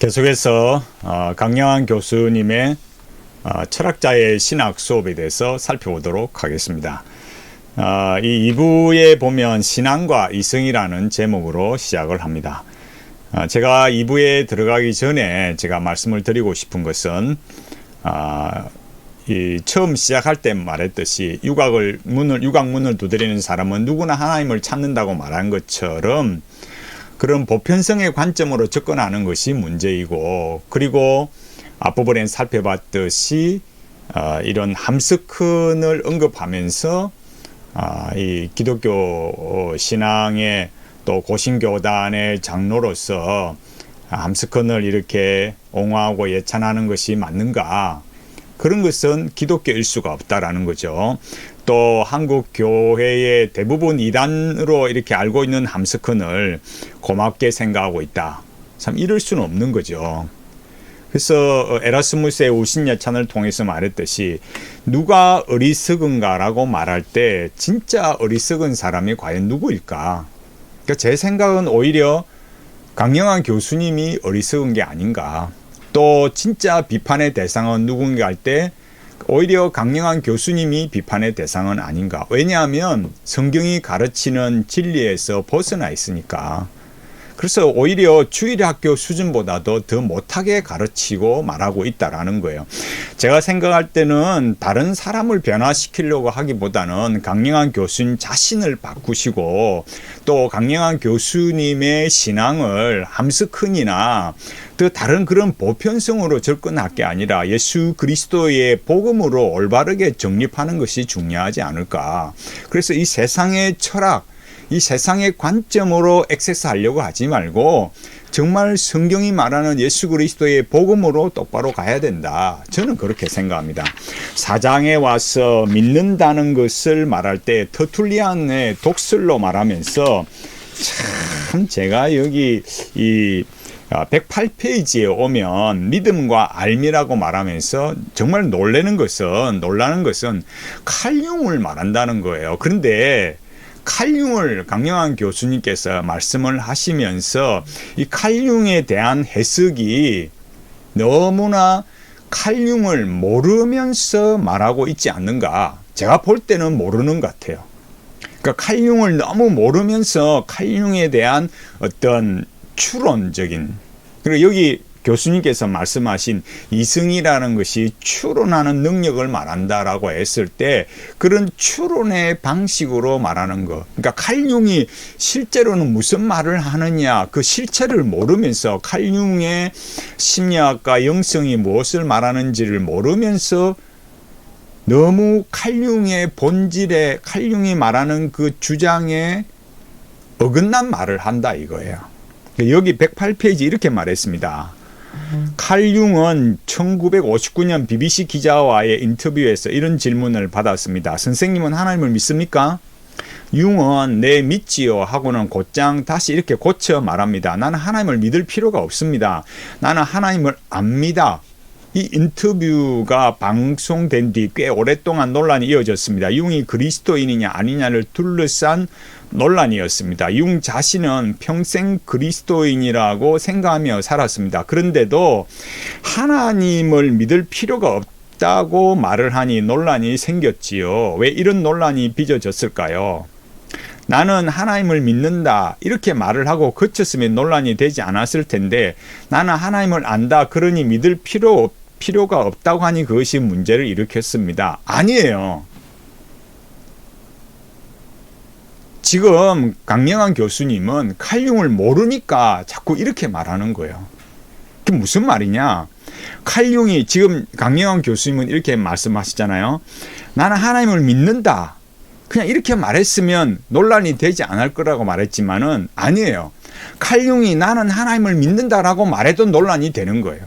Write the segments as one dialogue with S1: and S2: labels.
S1: 계속해서 어, 강영환 교수님의 어, 철학자의 신학 수업에 대해서 살펴보도록 하겠습니다. 어, 이 2부에 보면 신앙과 이성이라는 제목으로 시작을 합니다. 어, 제가 2부에 들어가기 전에 제가 말씀을 드리고 싶은 것은 처음 시작할 때 말했듯이 유곽을 문을 유곽 문을 두드리는 사람은 누구나 하나님을 찾는다고 말한 것처럼 그런 보편성의 관점으로 접근하는 것이 문제이고 그리고 앞부분에 살펴봤듯이 어, 이런 함스큰을 언급하면서 어, 이 기독교 신앙의 또 고신교단의 장로로서 함스큰을 이렇게 옹호하고 예찬하는 것이 맞는가 그런 것은 기독교일 수가 없다라는 거죠. 또 한국 교회의 대부분 이단으로 이렇게 알고 있는 함스큰을 고맙게 생각하고 있다. 참 이럴 수는 없는 거죠. 그래서 에라스무스의 우신여찬을 통해서 말했듯이 누가 어리석은가라고 말할 때 진짜 어리석은 사람이 과연 누구일까? 그러니까 제 생각은 오히려 강영한 교수님이 어리석은 게 아닌가. 또 진짜 비판의 대상은 누군가 할 때 오히려 강영한 교수님이 비판의 대상은 아닌가. 왜냐하면 성경이 가르치는 진리에서 벗어나 있으니까. 그래서 오히려 주일 학교 수준보다도 더 못하게 가르치고 말하고 있다라는 거예요. 제가 생각할 때는 다른 사람을 변화시키려고 하기보다는 강영한 교수님 자신을 바꾸시고 또 강영한 교수님의 신앙을 함스큰이나 또 다른 그런 보편성으로 접근할 게 아니라 예수 그리스도의 복음으로 올바르게 정립하는 것이 중요하지 않을까. 그래서 이 세상의 철학, 이 세상의 관점으로 액세스하려고 하지 말고 정말 성경이 말하는 예수 그리스도의 복음으로 똑바로 가야 된다. 저는 그렇게 생각합니다. 사장에 와서 믿는다는 것을 말할 때 터툴리안의 독설로 말하면서 참 제가 여기 이 108페이지에 오면 믿음과 알미라고 말하면서 정말 놀라는 것은 놀라는 것은 칼륨을 말한다는 거예요. 그런데 칼륨을 강영한 교수님께서 말씀을 하시면서 이 칼륨에 대한 해석이 너무나 칼륨을 모르면서 말하고 있지 않는가. 제가 볼 때는 모르는 것 같아요. 그러니까 칼륨을 너무 모르면서 칼륨에 대한 어떤 추론적인 그리고 여기 교수님께서 말씀하신 이승이라는 것이 추론하는 능력을 말한다라고 했을 때 그런 추론의 방식으로 말하는 것. 그러니까 칼융이 실제로는 무슨 말을 하느냐 그 실체를 모르면서 칼융의 심리학과 영성이 무엇을 말하는지를 모르면서 너무 칼융의 본질에 칼융이 말하는 그 주장에 어긋난 말을 한다 이거예요. 여기 108페이지 이렇게 말했습니다. 칼융은 1959년 BBC 기자와의 인터뷰에서 이런 질문을 받았습니다. 선생님은 하나님을 믿습니까? 융은 내 믿지요 하고는 곧장 다시 이렇게 고쳐 말합니다. 나는 하나님을 믿을 필요가 없습니다. 나는 하나님을 압니다. 이 인터뷰가 방송된 뒤 꽤 오랫동안 논란이 이어졌습니다. 융이 그리스도인이냐 아니냐를 둘러싼 논란이었습니다. 융 자신은 평생 그리스도인이라고 생각하며 살았습니다. 그런데도 하나님을 믿을 필요가 없다고 말을 하니 논란이 생겼지요. 왜 이런 논란이 빚어졌을까요? 나는 하나님을 믿는다 이렇게 말을 하고 그쳤으면 논란이 되지 않았을 텐데 나는 하나님을 안다 그러니 믿을 필요 없 필요가 없다고 하니 그것이 문제를 일으켰습니다. 아니에요. 지금 강영환 교수님은 칼륨을 모르니까 자꾸 이렇게 말하는 거예요. 그게 무슨 말이냐? 칼륨이 지금 강영환 교수님은 이렇게 말씀하시잖아요. 나는 하나님을 믿는다. 그냥 이렇게 말했으면 논란이 되지 않을 거라고 말했지만은 아니에요. 칼륨이 나는 하나님을 믿는다라고 말해도 논란이 되는 거예요.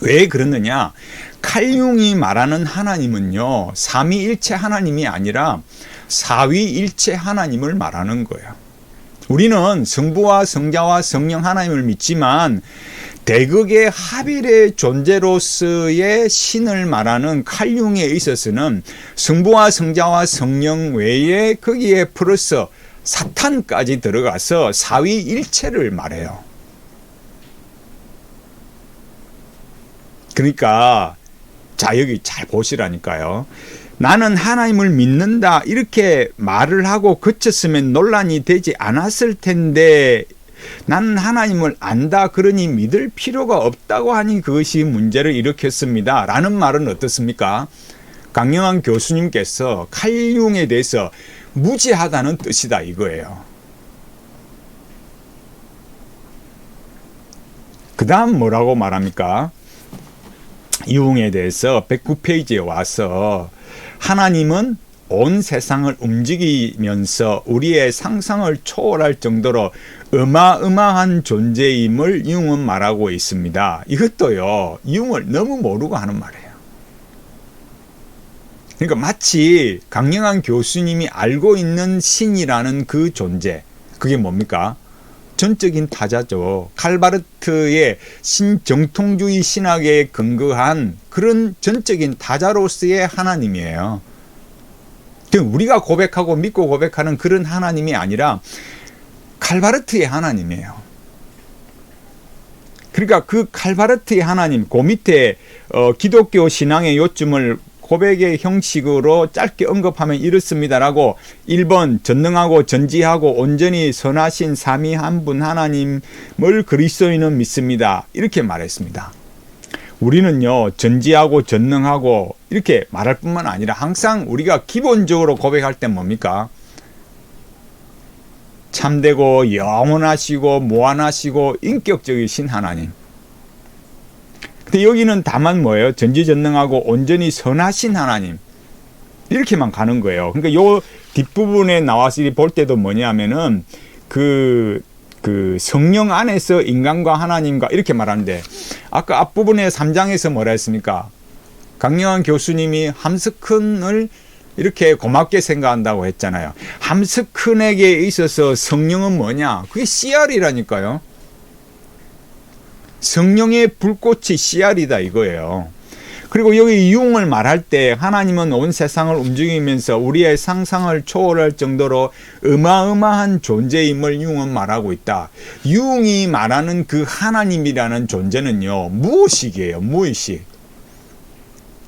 S1: 왜 그러느냐? 칼융이 말하는 하나님은요, 삼위일체 하나님이 아니라 사위일체 하나님을 말하는 거예요. 우리는 성부와 성자와 성령 하나님을 믿지만 대극의 하빌의 존재로서의 신을 말하는 칼융에 있어서는 성부와 성자와 성령 외에 거기에 플러스 사탄까지 들어가서 사위일체를 말해요. 그러니까 자 여기 잘 보시라니까요. 나는 하나님을 믿는다 이렇게 말을 하고 그쳤으면 논란이 되지 않았을 텐데 나는 하나님을 안다 그러니 믿을 필요가 없다고 하니 그것이 문제를 일으켰습니다. 라는 말은 어떻습니까? 강영환 교수님께서 칼융에 대해서 무지하다는 뜻이다 이거예요. 그 다음 뭐라고 말합니까? 유흥에 대해서 109페이지에 와서 하나님은 온 세상을 움직이면서 우리의 상상을 초월할 정도로 어마어마한 존재임을 융은 말하고 있습니다. 이것도요, 융을 너무 모르고 하는 말이에요. 그러니까 마치 강영한 교수님이 알고 있는 신이라는 그 존재, 그게 뭡니까? 전적인 타자죠. 칼바르트의 신정통주의 신학에 근거한 그런 전적인 타자로서의 하나님이에요. 우리가 고백하고 믿고 고백하는 그런 하나님이 아니라 칼바르트의 하나님이에요. 그러니까 그 칼바르트의 하나님, 그 밑에 어, 기독교 신앙의 요점을 고백의 형식으로 짧게 언급하면 이렇습니다라고 1번 전능하고 전지하고 온전히 선하신 삼위 한 분 하나님을 그리스도인은 믿습니다. 이렇게 말했습니다. 우리는요, 전지하고 전능하고 이렇게 말할 뿐만 아니라 항상 우리가 기본적으로 고백할 때 뭡니까? 참되고 영원하시고 무한하시고 인격적이신 하나님. 근데 여기는 다만 뭐예요? 전지전능하고 온전히 선하신 하나님. 이렇게만 가는 거예요. 그러니까 요 뒷부분에 나와서 볼 때도 뭐냐면은 그, 그 성령 안에서 인간과 하나님과 이렇게 말하는데 아까 앞부분에 3장에서 뭐라 했습니까? 강영환 교수님이 함스큰을 이렇게 고맙게 생각한다고 했잖아요. 함스큰에게 있어서 성령은 뭐냐? 그게 CR이라니까요. 성령의 불꽃이 씨알이다 이거예요. 그리고 여기 유흥을 말할 때 하나님은 온 세상을 움직이면서 우리의 상상을 초월할 정도로 어마어마한 존재임을 유흥은 말하고 있다. 유흥이 말하는 그 하나님이라는 존재는요, 무엇이게요? 무엇이?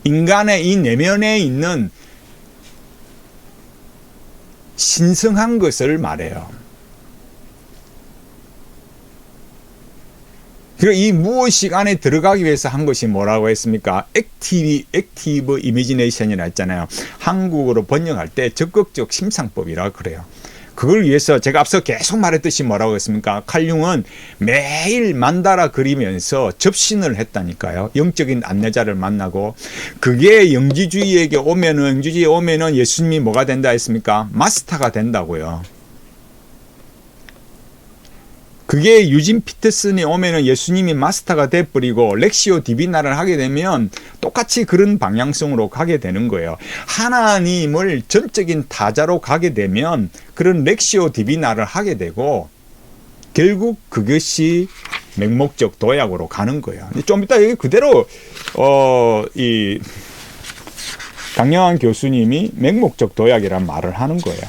S1: 인간의 이 내면에 있는 신성한 것을 말해요. 그리고 이 무엇이 안에 들어가기 위해서 한 것이 뭐라고 했습니까? 액티브, 액티브 이미지네이션이라 했잖아요. 한국어로 번역할 때 적극적 심상법이라 그래요. 그걸 위해서 제가 앞서 계속 말했듯이 뭐라고 했습니까? 칼융은 매일 만다라 그리면서 접신을 했다니까요. 영적인 안내자를 만나고 그게 영지주의에게 오면은 영지주의에 오면은 예수님이 뭐가 된다 했습니까? 마스터가 된다고요. 그게 유진 피터슨이 오면은 예수님이 마스터가 돼버리고 렉시오 디비나를 하게 되면 똑같이 그런 방향성으로 가게 되는 거예요. 하나님을 전적인 타자로 가게 되면 그런 렉시오 디비나를 하게 되고 결국 그것이 맹목적 도약으로 가는 거예요. 좀 이따 여기 그대로 어 이 강영환 교수님이 맹목적 도약이란 말을 하는 거예요.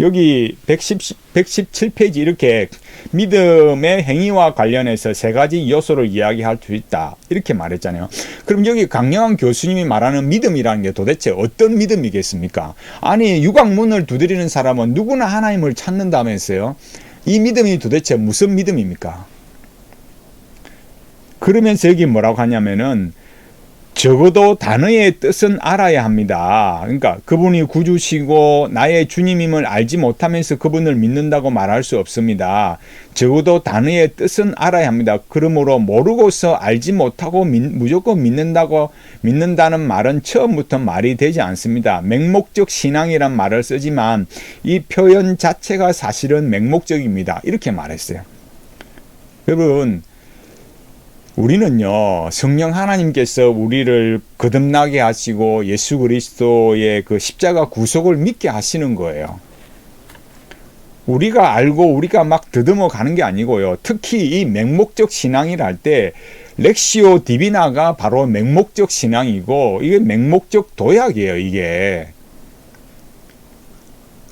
S1: 여기 110, 117페이지 이렇게 믿음의 행위와 관련해서 세 가지 요소를 이야기할 수 있다. 이렇게 말했잖아요. 그럼 여기 강영환 교수님이 말하는 믿음이라는 게 도대체 어떤 믿음이겠습니까? 아니, 유광문을 두드리는 사람은 누구나 하나님을 찾는다면서요? 이 믿음이 도대체 무슨 믿음입니까? 그러면서 여기 뭐라고 하냐면은 적어도 단어의 뜻은 알아야 합니다. 그러니까 그분이 구주시고 나의 주님임을 알지 못하면서 그분을 믿는다고 말할 수 없습니다. 적어도 단어의 뜻은 알아야 합니다. 그러므로 모르고서 알지 못하고 믿, 무조건 믿는다고 믿는다는 말은 처음부터 말이 되지 않습니다. 맹목적 신앙이란 말을 쓰지만 이 표현 자체가 사실은 맹목적입니다. 이렇게 말했어요. 여러분 우리는요, 성령 하나님께서 우리를 거듭나게 하시고 예수 그리스도의 그 십자가 구속을 믿게 하시는 거예요. 우리가 알고 우리가 막 더듬어 가는 게 아니고요. 특히 이 맹목적 신앙이라 할때 렉시오 디비나가 바로 맹목적 신앙이고 이게 맹목적 도약이에요, 이게.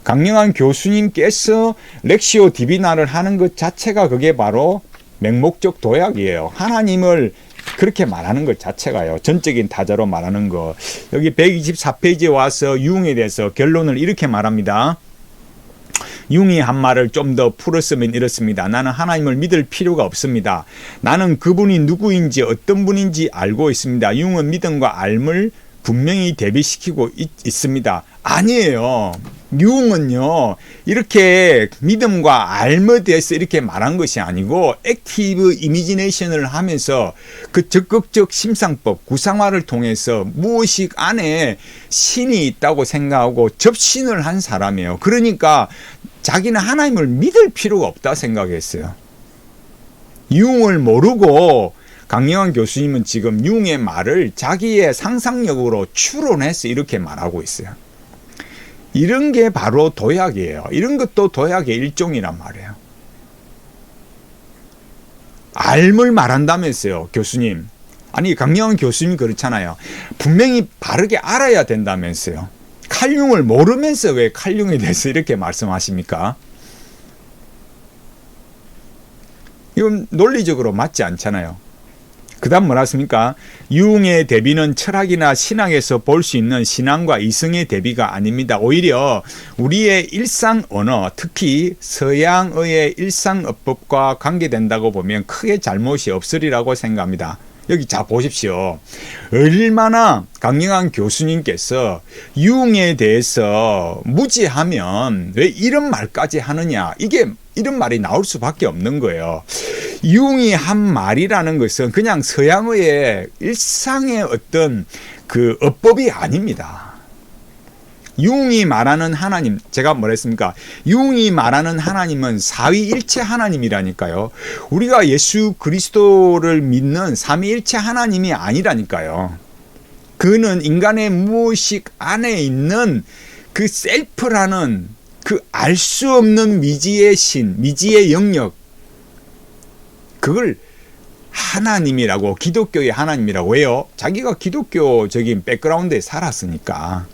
S1: 강영한 교수님께서 렉시오 디비나를 하는 것 자체가 그게 바로 맹목적 도약이에요. 하나님을 그렇게 말하는 것 자체가요. 전적인 타자로 말하는 거. 여기 124페이지에 와서 유흥에 대해서 결론을 이렇게 말합니다. 융이 한 말을 좀 더 풀었으면 이렇습니다. 나는 하나님을 믿을 필요가 없습니다. 나는 그분이 누구인지 어떤 분인지 알고 있습니다. 융은 믿음과 알을 분명히 대비시키고 있, 습니다 아니에요. 융은요, 이렇게 믿음과 알에 대해서 이렇게 말한 것이 아니고, 액티브 이미지네이션을 하면서 그 적극적 심상법, 구상화를 통해서 무엇이 안에 신이 있다고 생각하고 접신을 한 사람이에요. 그러니까 자기는 하나님을 믿을 필요가 없다 생각했어요. 융을 모르고 강영환 교수님은 지금 융의 말을 자기의 상상력으로 추론해서 이렇게 말하고 있어요. 이런 게 바로 도약이에요. 이런 것도 도약의 일종이란 말이에요. 알을 말한다면서요, 교수님. 아니, 강영환 교수님 그렇잖아요. 분명히 바르게 알아야 된다면서요. 칼륨을 모르면서 왜 칼륨에 대해서 이렇게 말씀하십니까? 이건 논리적으로 맞지 않잖아요. 그 다음 뭐라 습니까 유흥의 대비는 철학이나 신학에서 볼 수 있는 신앙과 이성의 대비가 아닙니다. 오히려 우리의 일상 언어, 특히 서양의 일상 어법과 관계된다고 보면 크게 잘못이 없으리라고 생각합니다. 여기 자 보십시오. 얼마나 강영한 교수님께서 유흥에 대해서 무지하면 왜 이런 말까지 하느냐. 이게 이런 말이 나올 수밖에 없는 거예요. 유흥이 한 말이라는 것은 그냥 서양의 일상의 어떤 그 어법이 아닙니다. 융이 말하는 하나님, 제가 뭐랬습니까? 융이 말하는 하나님은 사위일체 하나님이라니까요. 우리가 예수 그리스도를 믿는 삼위일체 하나님이 아니라니까요. 그는 인간의 무의식 안에 있는 그 셀프라는 그 알 수 없는 미지의 신, 미지의 영역, 그걸 하나님이라고 기독교의 하나님이라고 왜요? 자기가 기독교적인 백그라운드에 살았으니까.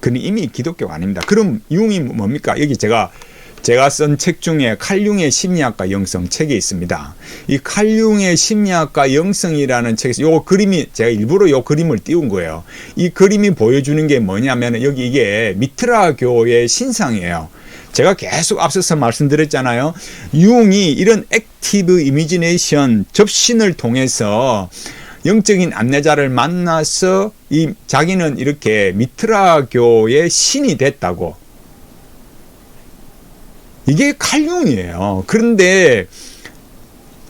S1: 그는 이미 기독교가 아닙니다. 그럼 융이 뭡니까? 여기 제가 제가 쓴 책 중에 칼융의 심리학과 영성 책이 있습니다. 이 칼융의 심리학과 영성이라는 책에서 요 그림이 제가 일부러 요 그림을 띄운 거예요. 이 그림이 보여주는 게 뭐냐면 여기 이게 미트라 교의 신상이에요. 제가 계속 앞서서 말씀드렸잖아요. 융이 이런 액티브 이미지네이션 접신을 통해서 영적인 안내자를 만나서 이 자기는 이렇게 미트라교의 신이 됐다고. 이게 칼융이에요. 그런데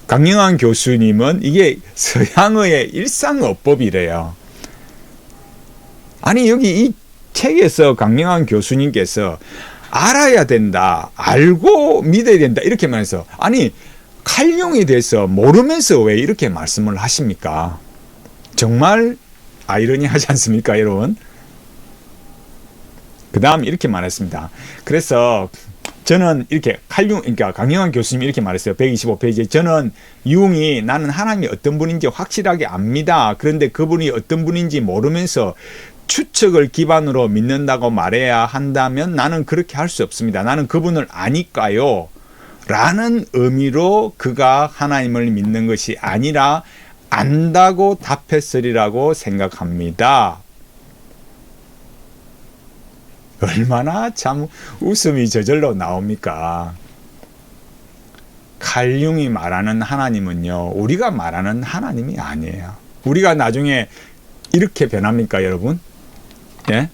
S1: 강영환 교수님은 이게 서양의 일상어법이래요. 아니 여기 이 책에서 강영환 교수님께서 알아야 된다, 알고 믿어야 된다 이렇게 말해서 아니 칼륨에 대해서 모르면서 왜 이렇게 말씀을 하십니까? 정말 아이러니하지 않습니까, 여러분? 그 다음 이렇게 말했습니다. 그래서 저는 이렇게 칼륨, 그러니까 강영환 교수님이 이렇게 말했어요. 125페이지에 저는 유흥이 나는 하나님이 어떤 분인지 확실하게 압니다. 그런데 그분이 어떤 분인지 모르면서 추측을 기반으로 믿는다고 말해야 한다면 나는 그렇게 할 수 없습니다. 나는 그분을 아니까요. 라는 의미로 그가 하나님을 믿는 것이 아니라 안다고 답했으리라고 생각합니다. 얼마나 참 웃음이 저절로 나옵니까? 칼융이 말하는 하나님은요, 우리가 말하는 하나님이 아니에요. 우리가 나중에 이렇게 변합니까, 여러분? 예?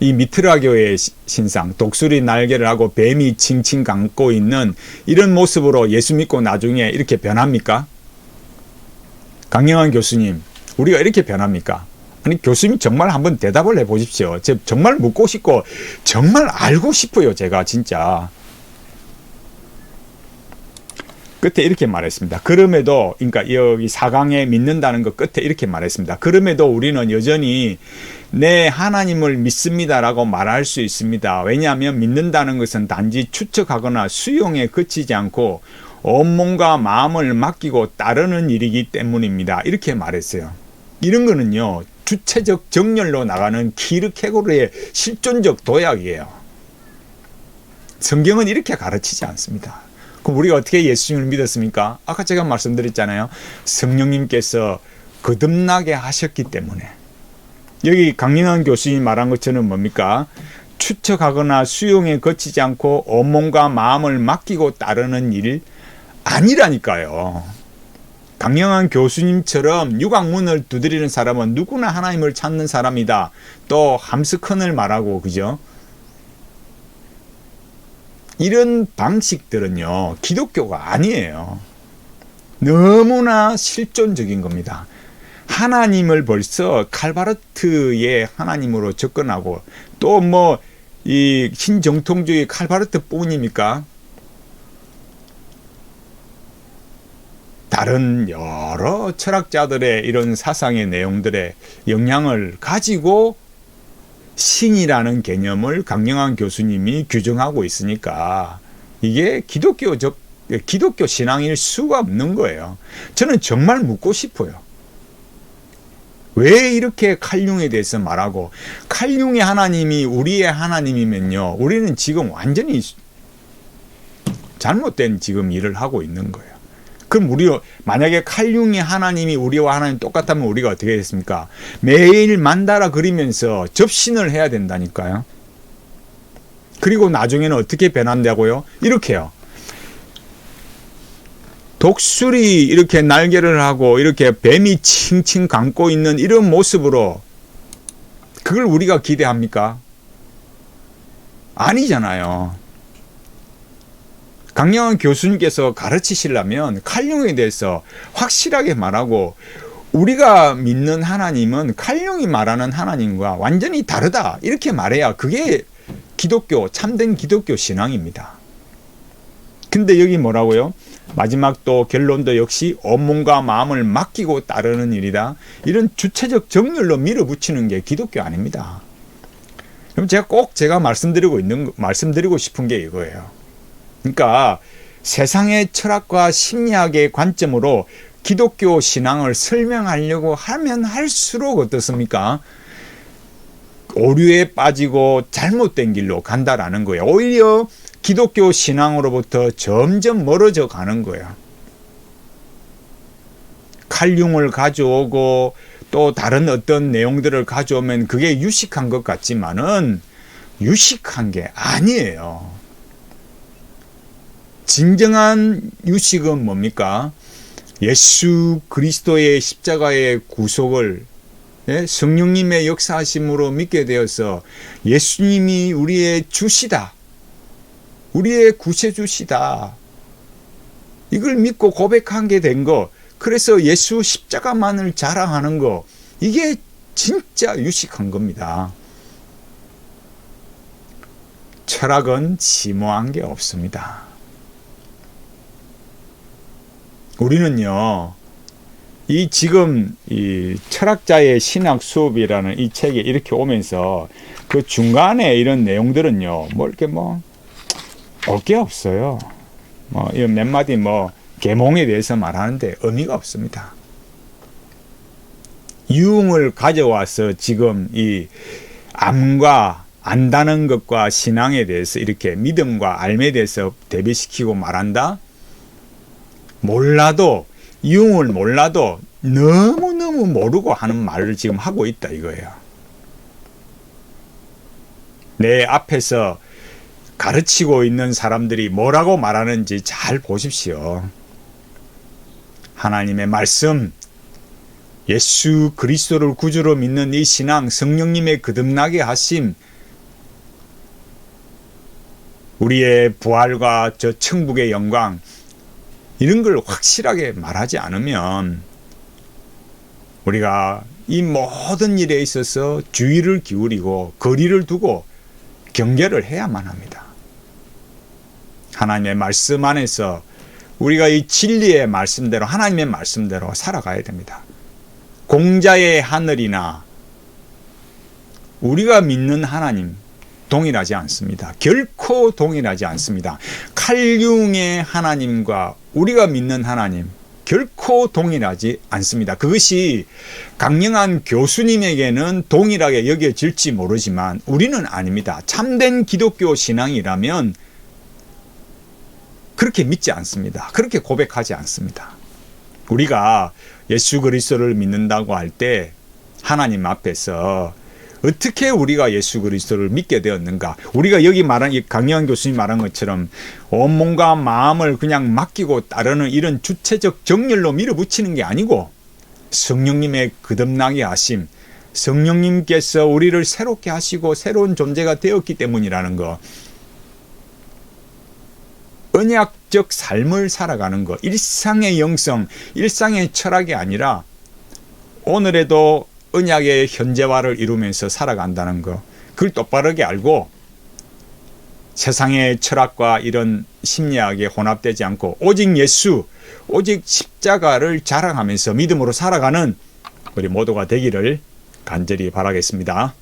S1: 이 미트라교의 신상, 독수리 날개를 하고 뱀이 칭칭 감고 있는 이런 모습으로 예수 믿고 나중에 이렇게 변합니까? 강영환 교수님, 우리가 이렇게 변합니까? 아니, 교수님 정말 한번 대답을 해 보십시오. 제 정말 묻고 싶고, 정말 알고 싶어요, 제가 진짜. 끝에 이렇게 말했습니다. 그럼에도, 그러니까 여기 사강에 믿는다는 것 끝에 이렇게 말했습니다. 그럼에도 우리는 여전히 내 하나님을 믿습니다라고 말할 수 있습니다. 왜냐하면 믿는다는 것은 단지 추측하거나 수용에 그치지 않고 온몸과 마음을 맡기고 따르는 일이기 때문입니다. 이렇게 말했어요. 이런 거는요, 주체적 정렬로 나가는 키르케고르의 실존적 도약이에요. 성경은 이렇게 가르치지 않습니다. 그럼 우리가 어떻게 예수님을 믿었습니까? 아까 제가 말씀드렸잖아요. 성령님께서 거듭나게 하셨기 때문에. 여기 강lin한 교수님이 말한 것처럼 뭡니까? 추측하거나 수용에 거치지 않고 온몸과 마음을 맡기고 따르는 일 아니라니까요. 강영한 교수님처럼 유광문을 두드리는 사람은 누구나 하나님을 찾는 사람이다. 또 함스컨을 말하고 그죠? 이런 방식들은요 기독교가 아니에요. 너무나 실존적인 겁니다. 하나님을 벌써 칼바르트의 하나님으로 접근하고 또 뭐 이 신정통주의 칼바르트 뿐입니까? 다른 여러 철학자들의 이런 사상의 내용들의 영향을 가지고 신이라는 개념을 강영한 교수님이 규정하고 있으니까 이게 기독교적 기독교 신앙일 수가 없는 거예요. 저는 정말 묻고 싶어요. 왜 이렇게 칼융에 대해서 말하고 칼융의 하나님이 우리의 하나님이면요. 우리는 지금 완전히 잘못된 지금 일을 하고 있는 거예요. 그럼 우리 만약에 칼융의 하나님이 우리와 하나님 똑같다면 우리가 어떻게 됐습니까? 매일 만다라 그리면서 접신을 해야 된다니까요. 그리고 나중에는 어떻게 변한다고요? 이렇게요. 독수리 이렇게 날개를 하고 이렇게 뱀이 칭칭 감고 있는 이런 모습으로 그걸 우리가 기대합니까? 아니잖아요. 강영원 교수님께서 가르치시려면 칼륨에 대해서 확실하게 말하고 우리가 믿는 하나님은 칼륨이 말하는 하나님과 완전히 다르다 이렇게 말해야 그게 기독교 참된 기독교 신앙입니다. 근데 여기 뭐라고요? 마지막 또 결론도 역시 온몸과 마음을 맡기고 따르는 일이다. 이런 주체적 정렬로 밀어붙이는 게 기독교 아닙니다. 그럼 제가 꼭 제가 말씀드리고 있는 말씀드리고 싶은 게 이거예요. 그러니까 세상의 철학과 심리학의 관점으로 기독교 신앙을 설명하려고 하면 할수록 어떻습니까? 오류에 빠지고 잘못된 길로 간다라는 거예요. 오히려 기독교 신앙으로부터 점점 멀어져 가는 거예요. 칼륨을 가져오고 또 다른 어떤 내용들을 가져오면 그게 유식한 것 같지만은 유식한 게 아니에요. 진정한 유식은 뭡니까? 예수 그리스도의 십자가의 구속을 예? 성령님의 역사하심으로 믿게 되어서 예수님이 우리의 주시다. 우리의 구세주시다. 이걸 믿고 고백한 게 된 거. 그래서 예수 십자가만을 자랑하는 거. 이게 진짜 유식한 겁니다. 철학은 심오한 게 없습니다. 우리는요, 이 지금 이 철학자의 신학 수업이라는 이 책에 이렇게 오면서 그 중간에 이런 내용들은요, 뭐 이렇게 뭐, 올게 없어요. 뭐, 이몇 마디 뭐, 계몽에 대해서 말하는데 의미가 없습니다. 유흥을 가져와서 지금 이 암과 안다는 것과 신앙에 대해서 이렇게 믿음과 알에 대해서 대비시키고 말한다? 몰라도 이용을 몰라도 너무너무 모르고 하는 말을 지금 하고 있다 이거예요. 내 앞에서 가르치고 있는 사람들이 뭐라고 말하는지 잘 보십시오. 하나님의 말씀, 예수 그리스도를 구주로 믿는 이 신앙, 성령님의 거듭나게 하심, 우리의 부활과 저 천국의 영광, 이런 걸 확실하게 말하지 않으면 우리가 이 모든 일에 있어서 주의를 기울이고 거리를 두고 경계를 해야만 합니다. 하나님의 말씀 안에서 우리가 이 진리의 말씀대로 하나님의 말씀대로 살아가야 됩니다. 공자의 하늘이나 우리가 믿는 하나님 동일하지 않습니다. 결코 동일하지 않습니다. 칼융의 하나님과 우리가 믿는 하나님 결코 동일하지 않습니다. 그것이 강령한 교수님에게는 동일하게 여겨질지 모르지만 우리는 아닙니다. 참된 기독교 신앙이라면 그렇게 믿지 않습니다. 그렇게 고백하지 않습니다. 우리가 예수 그리스도를 믿는다고 할 때 하나님 앞에서 어떻게 우리가 예수 그리스도를 믿게 되었는가? 우리가 여기 말한 이 강영환 교수님 말한 것처럼 온 몸과 마음을 그냥 맡기고 따르는 이런 주체적 정열로 밀어붙이는 게 아니고 성령님의 거듭나게 하심, 성령님께서 우리를 새롭게 하시고 새로운 존재가 되었기 때문이라는 거. 언약적 삶을 살아가는 것, 일상의 영성, 일상의 철학이 아니라 오늘에도 언약의 현재화를 이루면서 살아간다는 것, 그걸 똑바르게 알고 세상의 철학과 이런 심리학에 혼합되지 않고 오직 예수, 오직 십자가를 자랑하면서 믿음으로 살아가는 우리 모두가 되기를 간절히 바라겠습니다.